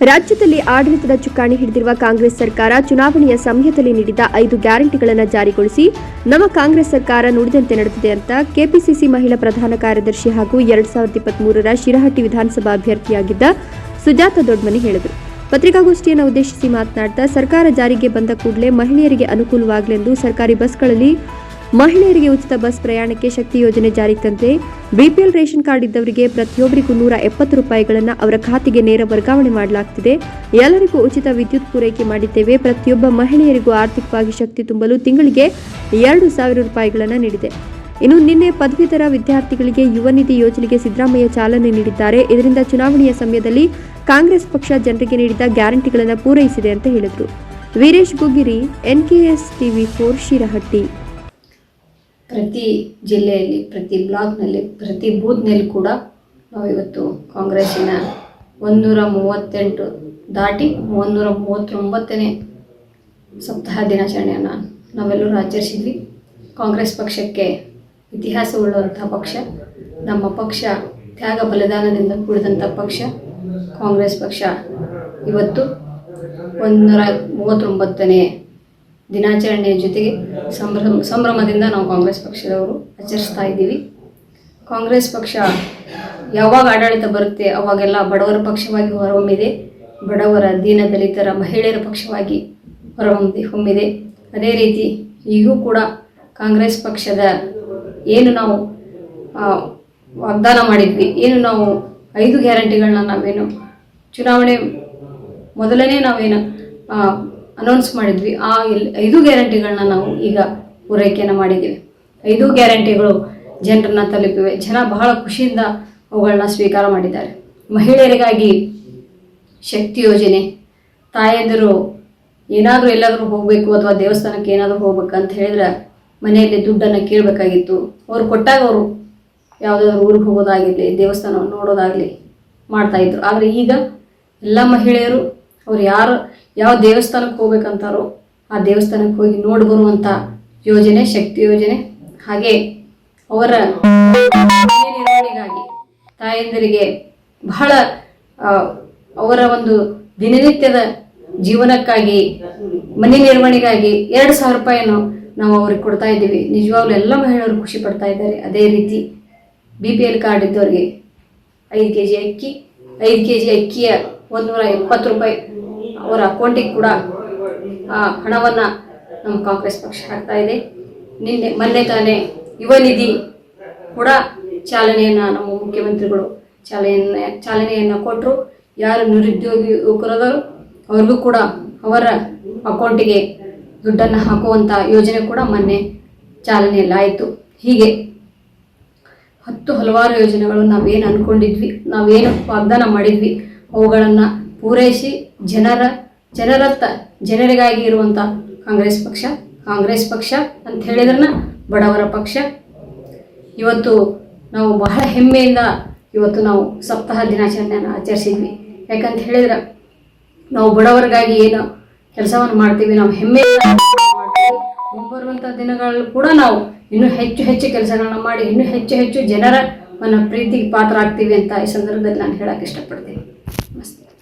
ರಾಜ್ಯದಲ್ಲಿ ಆಡಳಿತದ ಚುಕ್ಕಾಣಿ ಹಿಡಿದಿರುವ ಕಾಂಗ್ರೆಸ್ ಸರ್ಕಾರ ಚುನಾವಣೆಯ ಸಮಯದಲ್ಲಿ ನೀಡಿದ ಐದು ಗ್ಯಾರಂಟಿಗಳನ್ನು ಜಾರಿಗೊಳಿಸಿ ನಮ್ಮ ಕಾಂಗ್ರೆಸ್ ಸರ್ಕಾರ ನುಡಿದಂತೆ ನಡೆದಿದೆ ಅಂತ ಕೆಪಿಸಿಸಿ ಮಹಿಳಾ ಪ್ರಧಾನ ಕಾರ್ಯದರ್ಶಿ ಹಾಗೂ ಎರಡ್ ಸಾವಿರದ ಇಪ್ಪತ್ಮೂರರ ಶಿರಹಟ್ಟಿ ವಿಧಾನಸಭಾ ಅಭ್ಯರ್ಥಿಯಾಗಿದ್ದ ಸುಜಾತ ದೊಡ್ಮನಿ ಹೇಳಿದರು. ಪತ್ರಿಕಾಗೋಷ್ಠಿಯನ್ನು ಉದ್ದೇಶಿಸಿ ಮಾತನಾಡಿದ ಸರ್ಕಾರ ಜಾರಿಗೆ ಬಂದ ಕೂಡಲೇ ಮಹಿಳೆಯರಿಗೆ ಅನುಕೂಲವಾಗಲೆಂದು ಸರ್ಕಾರಿ ಬಸ್ಗಳಲ್ಲಿ ಮಹಿಳೆಯರಿಗೆ ಉಚಿತ ಬಸ್ ಪ್ರಯಾಣಕ್ಕೆ ಶಕ್ತಿ ಯೋಜನೆ ಜಾರಿ ತಂದೆ ಬಿಪಿಎಲ್ ರೇಷನ್ ಕಾರ್ಡ್ ಇದ್ದವರಿಗೆ ಪ್ರತಿಯೊಬ್ಬರಿಗೂ ನೂರ ಎಪ್ಪತ್ತು ರೂಪಾಯಿಗಳನ್ನು ಅವರ ಖಾತೆಗೆ ನೇರ ವರ್ಗಾವಣೆ ಮಾಡಲಾಗ್ತಿದೆ. ಎಲ್ಲರಿಗೂ ಉಚಿತ ವಿದ್ಯುತ್ ಪೂರೈಕೆ ಮಾಡಿದ್ದೇವೆ. ಪ್ರತಿಯೊಬ್ಬ ಮಹಿಳೆಯರಿಗೂ ಆರ್ಥಿಕವಾಗಿ ಶಕ್ತಿ ತುಂಬಲು ತಿಂಗಳಿಗೆ ಎರಡು ಸಾವಿರ ರೂಪಾಯಿಗಳನ್ನು ನೀಡಿದೆ. ಇನ್ನು ನಿನ್ನೆ ಪದವೀಧರ ವಿದ್ಯಾರ್ಥಿಗಳಿಗೆ ಯುವ ನಿಧಿ ಯೋಜನೆಗೆ ಸಿದ್ದರಾಮಯ್ಯ ಚಾಲನೆ ನೀಡಿದ್ದಾರೆ. ಇದರಿಂದ ಚುನಾವಣೆಯ ಸಮಯದಲ್ಲಿ ಕಾಂಗ್ರೆಸ್ ಪಕ್ಷ ಜನರಿಗೆ ನೀಡಿದ ಗ್ಯಾರಂಟಿಗಳನ್ನು ಪೂರೈಸಿದೆ ಅಂತ ಹೇಳಿದರು. Veeresh Gugiri NKS TV four, Shirahatti. ಪ್ರತಿ ಜಿಲ್ಲೆಯಲ್ಲಿ, ಪ್ರತಿ ಬ್ಲಾಕ್ನಲ್ಲಿ, ಪ್ರತಿ ಬೂತ್ನಲ್ಲಿ ಕೂಡ ನಾವು ಇವತ್ತು ಕಾಂಗ್ರೆಸ್ಸಿನ ಒಂದೂರ ಮೂವತ್ತೆಂಟು ದಾಟಿ ಒಂದೂರ ಮೂವತ್ತೊಂಬತ್ತನೇ ಸಪ್ತಾಹ ದಿನಾಚರಣೆಯನ್ನು ನಾವೆಲ್ಲರೂ ಆಚರಿಸಿದ್ವಿ. ಕಾಂಗ್ರೆಸ್ ಪಕ್ಷಕ್ಕೆ ಇತಿಹಾಸವುಳ್ಳಂಥ ಪಕ್ಷ, ನಮ್ಮ ಪಕ್ಷ ತ್ಯಾಗ ಬಲಿದಾನದಿಂದ ಕೂಡಿದಂಥ ಪಕ್ಷ, ಕಾಂಗ್ರೆಸ್ ಪಕ್ಷ ಇವತ್ತು ಒಂದೂರ ಮೂವತ್ತೊಂಬತ್ತನೇ ದಿನಾಚರಣೆಯ ಜೊತೆಗೆ ಸಂಭ್ರಮ, ಸಂಭ್ರಮದಿಂದ ನಾವು ಕಾಂಗ್ರೆಸ್ ಪಕ್ಷದವರು ಆಚರಿಸ್ತಾ ಇದ್ದೀವಿ. ಕಾಂಗ್ರೆಸ್ ಪಕ್ಷ ಯಾವಾಗ ಆಡಳಿತ ಬರುತ್ತೆ, ಅವಾಗೆಲ್ಲ ಬಡವರ ಪಕ್ಷವಾಗಿ ಹೊರಹೊಮ್ಮಿದೆ, ಬಡವರ ದೀನ ದಲಿತರ ಮಹಿಳೆಯರ ಪಕ್ಷವಾಗಿ ಹೊರಹೊಮ್ಮಿ, ಹೊಮ್ಮಿದೆ. ಅದೇ ರೀತಿ ಈಗೂ ಕೂಡ ಕಾಂಗ್ರೆಸ್ ಪಕ್ಷದ ಏನು ನಾವು ವಾಗ್ದಾನ ಮಾಡಿದ್ವಿ, ಏನು ನಾವು ಐದು ಗ್ಯಾರಂಟಿಗಳನ್ನ ನಾವೇನು, ಚುನಾವಣೆ ಮೊದಲನೇ ನಾವೇನು ಅನೌನ್ಸ್ ಮಾಡಿದ್ವಿ. ಆ ಎಲ್- ಐದು ಗ್ಯಾರಂಟಿಗಳನ್ನ ನಾವು ಈಗ ಪೂರೈಕೆಯನ್ನು ಮಾಡಿದ್ದೀವಿ. ಐದು ಗ್ಯಾರಂಟಿಗಳು ಜನರನ್ನ ತಲುಪಿವೆ. ಜನ ಬಹಳ ಖುಷಿಯಿಂದ ಅವುಗಳನ್ನ ಸ್ವೀಕಾರ ಮಾಡಿದ್ದಾರೆ. ಮಹಿಳೆಯರಿಗಾಗಿ ಶಕ್ತಿ ಯೋಜನೆ, ತಾಯಂದಿರು ಏನಾದರೂ ಎಲ್ಲಾದರೂ ಹೋಗಬೇಕು ಅಥವಾ ದೇವಸ್ಥಾನಕ್ಕೆ ಏನಾದರೂ ಹೋಗ್ಬೇಕಂತ ಹೇಳಿದ್ರೆ ಮನೆಯಲ್ಲಿ ದುಡ್ಡನ್ನು ಕೇಳಬೇಕಾಗಿತ್ತು. ಅವ್ರು ಕೊಟ್ಟಾಗ ಅವರು ಯಾವುದಾದ್ರು ಊರಿಗೆ ಹೋಗೋದಾಗಿರಲಿ ದೇವಸ್ಥಾನವನ್ನು ನೋಡೋದಾಗಲಿ ಮಾಡ್ತಾಯಿದ್ರು ಆದರೆ ಈಗ ಎಲ್ಲ ಮಹಿಳೆಯರು ಅವ್ರು ಯಾರು ಯಾವ ದೇವಸ್ಥಾನಕ್ಕೆ ಹೋಗ್ಬೇಕಂತಾರೋ ಆ ದೇವಸ್ಥಾನಕ್ಕೆ ಹೋಗಿ ನೋಡಿ ಬರುವಂಥ ಯೋಜನೆ, ಶಕ್ತಿ ಯೋಜನೆ, ಹಾಗೆ ಅವರ ನಿರ್ವಹಣೆಗಾಗಿ ತಾಯಂದಿರಿಗೆ ಬಹಳ ಅವರ ಒಂದು ದಿನನಿತ್ಯದ ಜೀವನಕ್ಕಾಗಿ, ಮನೆ ನಿರ್ವಹಣೆಗಾಗಿ ಎರಡು ಸಾವಿರ ರೂಪಾಯಿಯನ್ನು ನಾವು ಅವ್ರಿಗೆ ಕೊಡ್ತಾ ಇದ್ದೀವಿ. ನಿಜವಾಗ್ಲೂ ಎಲ್ಲ ಮಹಿಳೆಯರು ಖುಷಿ ಪಡ್ತಾ ಇದ್ದಾರೆ. ಅದೇ ರೀತಿ ಬಿ ಪಿ ಎಲ್ ಕಾರ್ಡ್ ಇದ್ದವ್ರಿಗೆ ಐದು ಕೆ ಜಿ ಅಕ್ಕಿ, ಐದು ಕೆ ಜಿ ಅಕ್ಕಿಯ ಒಂದೂರ ಎಪ್ಪತ್ತು ರೂಪಾಯಿ ಅವರ ಅಕೌಂಟಿಗೆ ಕೂಡ, ಆ, ಹಣವನ್ನು ನಮ್ಮ ಕಾಂಗ್ರೆಸ್ ಪಕ್ಷ ಹಾಕ್ತಾ ಇದೆ. ನಿನ್ನೆ, ಮೊನ್ನೆ ತಾನೇ ಯುವ ನಿಧಿ ಕೂಡ ಚಾಲನೆಯನ್ನು ನಮ್ಮ ಮುಖ್ಯಮಂತ್ರಿಗಳು ಚಾಲನೆಯನ್ನು ಚಾಲನೆಯನ್ನು ಕೊಟ್ಟರು ಯಾರು ನಿರುದ್ಯೋಗಿ ಯುವಕರದರು ಅವ್ರಿಗೂ ಕೂಡ ಅವರ ಅಕೌಂಟಿಗೆ ದುಡ್ಡನ್ನು ಹಾಕುವಂಥ ಯೋಜನೆ ಕೂಡ ಮೊನ್ನೆ ಚಾಲನೆಯಲ್ಲಾಯಿತು ಹೀಗೆ ಹತ್ತು ಹಲವಾರು ಯೋಜನೆಗಳು ನಾವೇನು ಅಂದ್ಕೊಂಡಿದ್ವಿ ನಾವೇನು ವಾಗ್ದಾನ ಮಾಡಿದ್ವಿ, ಅವುಗಳನ್ನು ಪೂರೈಸಿ ಜನರ ಜನರತ್ತ ಜನರಿಗಾಗಿ ಇರುವಂಥ ಕಾಂಗ್ರೆಸ್ ಪಕ್ಷ ಕಾಂಗ್ರೆಸ್ ಪಕ್ಷ ಅಂತ ಹೇಳಿದ್ರನ್ನ ಬಡವರ ಪಕ್ಷ. ಇವತ್ತು ನಾವು ಬಹಳ ಹೆಮ್ಮೆಯಿಂದ ಇವತ್ತು ನಾವು ಸಪ್ತಾಹ ದಿನಾಚರಣೆಯನ್ನು ಆಚರಿಸಿದ್ವಿ. ಯಾಕಂತ ಹೇಳಿದ್ರೆ, ನಾವು ಬಡವರಿಗಾಗಿ ಏನು ಕೆಲಸವನ್ನು ಮಾಡ್ತೀವಿ, ನಾವು ಹೆಮ್ಮೆಯಿಂದ ಮಾಡ್ತೀವಿ. ಮುಂಬರುವಂಥ ದಿನಗಳಲ್ಲೂ ಕೂಡ ನಾವು ಇನ್ನೂ ಹೆಚ್ಚು ಹೆಚ್ಚು ಕೆಲಸಗಳನ್ನ ಮಾಡಿ, ಇನ್ನೂ ಹೆಚ್ಚು ಹೆಚ್ಚು ಜನರ ಮನ ಪ್ರೀತಿಗೆ ಪಾತ್ರ ಆಗ್ತೀವಿ ಅಂತ ಈ ಸಂದರ್ಭದಲ್ಲಿ ನಾನು ಹೇಳಕ್ಕೆ ಇಷ್ಟಪಡ್ತೀನಿ.